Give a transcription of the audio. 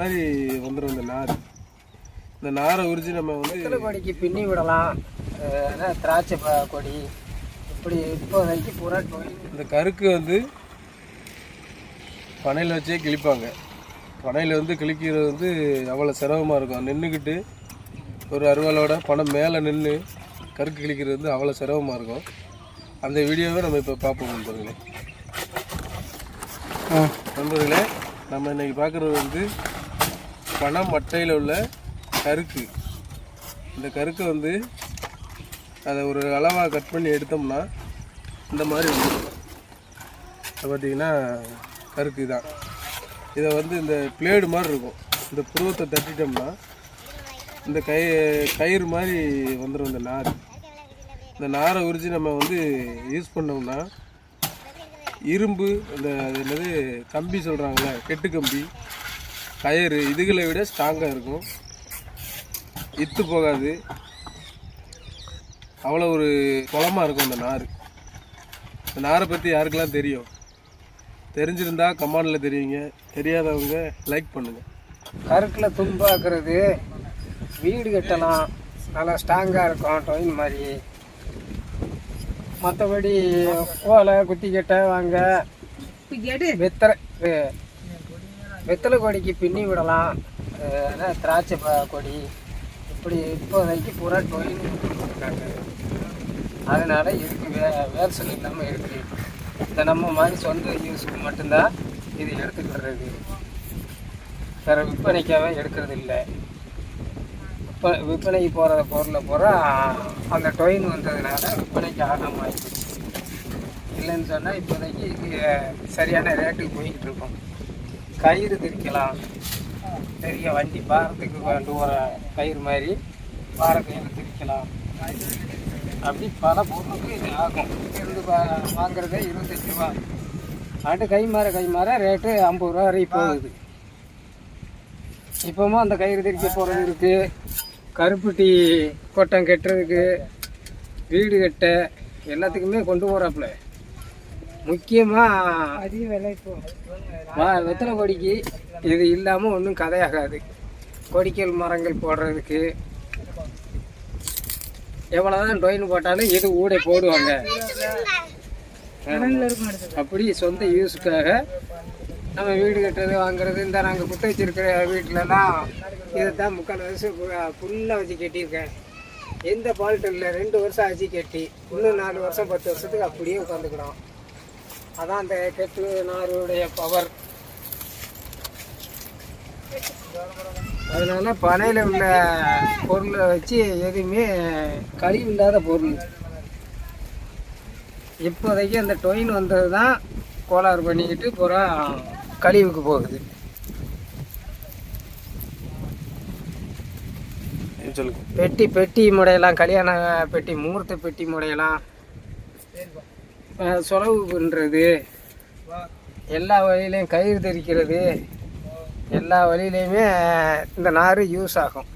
மாதிரி வந்துடும் இந்த நார். இந்த நாரை உரிச்சு நம்ம வந்து கொடிக்கு பின்னி விடலாம். திராட்சை கொடி. இப்படி இப்போதைக்கு பூரா இந்த கருக்கு வந்து பனையில் வச்சே கிழிப்பாங்க. பனையில் வந்து கிழிக்கிறது வந்து அவ்வளோ சிரமமாக இருக்கும். நின்றுக்கிட்டு ஒரு அருவாளோட பனை மேலே நின்று கருக்கு கிழிக்கிறது வந்து அவ்வளோ சிரமமாக இருக்கும். அந்த வீடியோவை நம்ம இப்போ பார்ப்போம் நண்பர்களே. நண்பர்களே நம்ம இன்னைக்கு பார்க்குறது வந்து பனை மட்டையில் உள்ள கருக்கு. இந்த கருக்கை வந்து அதை ஒரு அளவாக கட் பண்ணி எடுத்தோம்னா இந்த மாதிரி வந்துடும் பார்த்திங்கன்னா பார்த்தீங்கன்னா கருக்கு தான். இதை வந்து இந்த பிளேடு மாதிரி இருக்கும். இந்த புருவத்தை தட்டிட்டோம்னா இந்த கை கயிறு மாதிரி வந்துடும் இந்த நார். இந்த நாரை உரித்து நம்ம வந்து யூஸ் பண்ணோம்னா இரும்பு இந்த அது என்னது கம்பி சொல்கிறாங்களே கெட்டு கம்பி கயிறு இதுகளை விட ஸ்ட்ராங்காக இருக்கும். இத்து போகாது. அவ்வளோ ஒரு குளமாக இருக்கும் இந்த நார் இந்த நாரை பற்றி யாருக்கெல்லாம் தெரியும்? தெரிஞ்சிருந்தா கமெண்டில் தெரியுங்க. தெரியாதவங்க லைக் பண்ணுங்கள் கருக்கில் தும்பாக்குறது வீடு கட்டலாம் நல்லா ஸ்ட்ராங்காக இருக்கும் டொயின் மாதிரி. மற்றபடி ஓலை குத்தி கட்ட வாங்க. வெத்தலை வெ- வெத்தலை கொடிக்கு பின்னி விடலாம். திராட்சை கொடி. இப்படி இப்போதைக்கு பூரா டொயின் கொடுத்துருக்காங்க அதனால் இதுக்கு வே வேர்சல் இல்லாமல் இருக்குது இந்த நம்ம மாதிரி சொந்த யூஸுக்கு மட்டும்தான் இது எடுத்துக்கிறது. வேறு விற்பனைக்காக எடுக்கிறது இல்லை. இப்போ விற்பனைக்கு போகிற பொருளை பூரா அந்த டொயின் வந்ததுனால விற்பனைக்கு ஆகாமல் ஆயிடுச்சு இல்லைன்னு சொன்னால் இப்போதைக்கு இது சரியான ரேட்டுக்கு போய்கிட்டு இருக்கோம். கயிறு திரிக்கலாம் பெரிய வண்டி பாரத்துக்கு கொண்டு வர கயிறு மாதிரி பார கயிறு திரிக்கலாம் அப்படி பல பொருளுக்கு இது ஆகும். இருந்து பா- வாங்குறதே இருபத்தஞ்சி ரூபா. ஆட்டு கை மாற கை மாற ரேட்டு ஐம்பது ரூபா வரைக்கும் போகுது. இப்போவும் அந்த கயிறு திரிக்க போகிறது இருக்குது கருப்பட்டி கொட்டம் கட்டுறதுக்கு வீடு கட்ட எல்லாத்துக்குமே கொண்டு போகிறாப்புல முக்கியமாக அதிக விலை வெத்தலை கொடிக்கு இது இல்லாமல் ஒன்றும் கதையாகாது. கொடிக்கல் மரங்கள் போடுறதுக்கு எவ்வளோதான் டொயின் போட்டாலும் இது ஊடை போடுவாங்க. அப்படி சொந்த யூஸுக்காக நம்ம வீடு கட்டுறது வாங்குறது இந்த நாங்கள் குத்த வச்சிருக்கிற வீட்டிலலாம் இதை தான் முக்கால் வருஷம் ஃபுல்லாக வச்சு கட்டியிருக்கேன். எந்த ஃபால்ட்டும் இல்லை ரெண்டு வருஷம் ஆச்சு கட்டி. இன்னும் நாலு வருஷம் பத்து வருஷத்துக்கு அப்படியே உட்காந்துக்கிறோம். அதான் அந்த கெட்டு நாருடைய பவர் அதனால பனையில் உள்ள பொருளை வச்சு எதுவுமே கழிவு இல்லாத பொருள். இப்போதைக்கு அந்த டொயின் வந்தது தான் கோளாறு பண்ணிக்கிட்டு பூரா கழிவுக்கு போகுது. பெட்டி பெட்டி முடையலாம் கல்யாண பெட்டி முகூர்த்த பெட்டி முடையலாம் அஹ் சொலவு பண்ணுறது எல்லா வழியிலையும் கயிறு தெரிக்கிறது எல்லா வழியிலையுமே இந்த நார் யூஸ் ஆகும்.